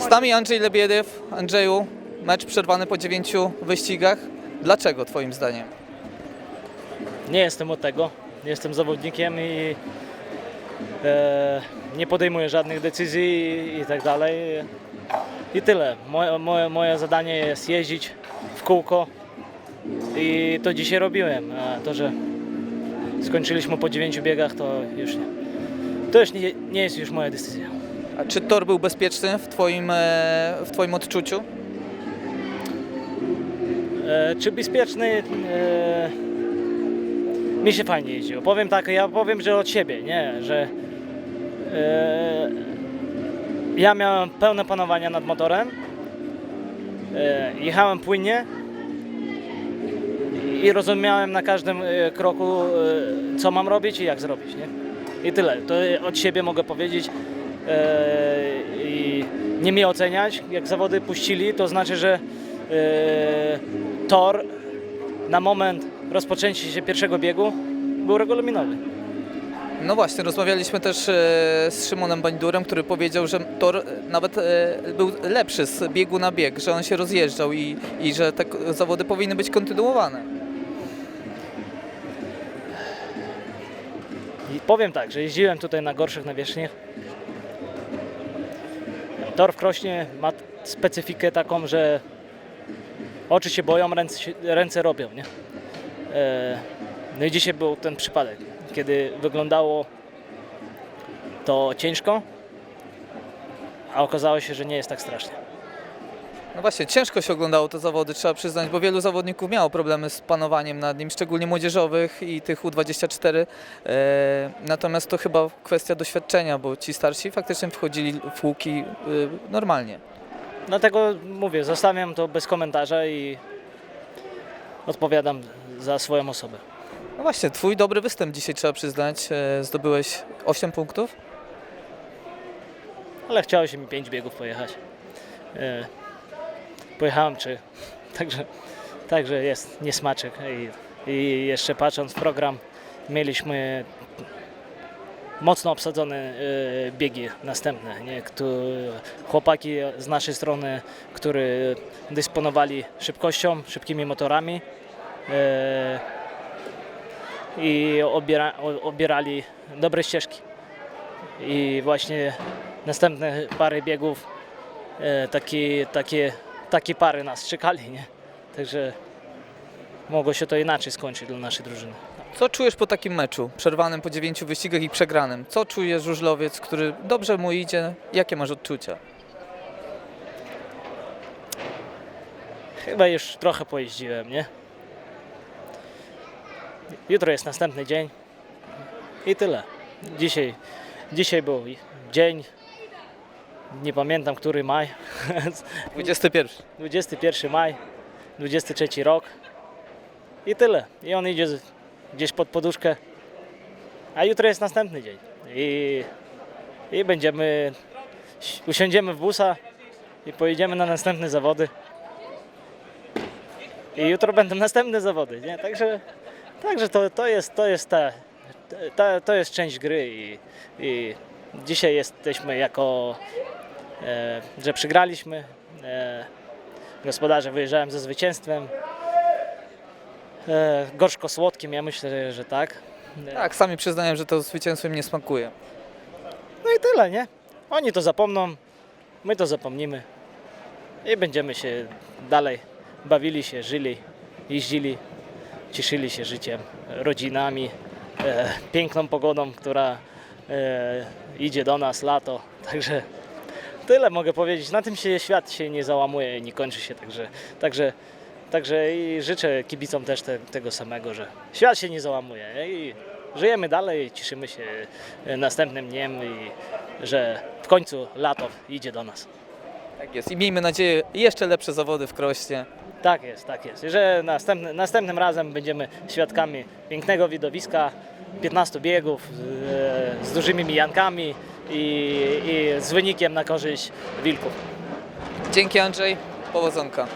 Z nami Andrzej Lebiedew. Andrzeju, mecz przerwany po dziewięciu wyścigach. Dlaczego twoim zdaniem? Nie jestem od tego. Jestem zawodnikiem i e, nie podejmuję żadnych decyzji i, i tak dalej. I tyle. Moje, moje, moje zadanie jest jeździć w kółko i to dzisiaj robiłem. A to, że skończyliśmy po dziewięciu biegach, to już nie. To już nie, nie jest już moja decyzja. Czy tor był bezpieczny w twoim, e, w twoim odczuciu? E, czy bezpieczny? E, mi się fajnie jeździło. Powiem tak, ja powiem, że od siebie, nie, że e, ja miałem pełne panowania nad motorem. E, jechałem płynnie i rozumiałem na każdym e, kroku, e, co mam robić i jak zrobić, nie? I tyle. To od siebie mogę powiedzieć. E, I nie mnie oceniać. Jak zawody puścili, to znaczy, że e, tor na moment rozpoczęcia się pierwszego biegu był regulaminowy. No właśnie, rozmawialiśmy też e, z Szymonem Bańdurem, który powiedział, że tor nawet był lepszy z biegu na bieg, że on się rozjeżdżał i, i że te zawody powinny być kontynuowane. I powiem tak, że jeździłem tutaj na gorszych nawierzchniach. Tor w Krośnie ma specyfikę taką, że oczy się boją, ręce, ręce robią, nie? E, No i dzisiaj był ten przypadek, kiedy wyglądało to ciężko, a okazało się, że nie jest tak strasznie. No właśnie, ciężko się oglądało te zawody, trzeba przyznać, bo wielu zawodników miało problemy z panowaniem nad nim, szczególnie młodzieżowych i tych U24. E, natomiast to chyba kwestia doświadczenia, bo ci starsi faktycznie wchodzili w łuki e, normalnie. Dlatego mówię, zostawiam to bez komentarza i odpowiadam za swoją osobę. No właśnie, twój dobry występ dzisiaj trzeba przyznać. E, zdobyłeś 8 punktów. ale chciało się mi pięć biegów pojechać. E, pojechałem trzy, także, także jest niesmaczek. I, I jeszcze patrząc w program, mieliśmy mocno obsadzone e, biegi następne. Nie? Chłopaki z naszej strony, którzy dysponowali szybkością, szybkimi motorami e, i obiera, obierali dobre ścieżki. I właśnie następne pary biegów e, taki, takie, takie pary nas czekali, nie? Także mogło się to inaczej skończyć dla naszej drużyny. Co czujesz po takim meczu, przerwanym po 9 wyścigach i przegranym? Co czuje żużlowiec, który dobrze mu idzie? Jakie masz odczucia? Chyba już trochę pojeździłem, nie? Jutro jest następny dzień i tyle. Dzisiaj, dzisiaj był dzień, nie pamiętam który maj, 21. 21 maj, 23 rok i tyle. I on idzie gdzieś pod poduszkę, a jutro jest następny dzień. I, i będziemy, usiądziemy w busa i pojedziemy na następne zawody. I jutro będą następne zawody, nie? Także, także to, to jest, to jest ta, ta, to jest część gry i, i dzisiaj jesteśmy jako, że przegraliśmy, e, gospodarze wyjeżdżałem ze zwycięstwem. E, gorzko-słodkim, ja myślę, że, tak. E, Tak, sami przyznają, że to zwycięstwem nie smakuje. No i tyle, nie? Oni to zapomną, my to zapomnimy i będziemy się dalej bawili się, żyli, jeździli, cieszyli się życiem, rodzinami, e, piękną pogodą, która e, idzie do nas, lato, także tyle mogę powiedzieć. Na tym się świat się nie załamuje, nie kończy się, także, także, także i życzę kibicom też te, tego samego, że świat się nie załamuje i żyjemy dalej, cieszymy się e, następnym dniem i że w końcu lato idzie do nas. Tak jest. I miejmy nadzieję jeszcze lepsze zawody w Krośnie. Tak jest, tak jest. I Że następny, następnym razem będziemy świadkami pięknego widowiska, 15 biegów z, z dużymi mijankami i, i z wynikiem na korzyść wilków. Dzięki Andrzej, powodzonka.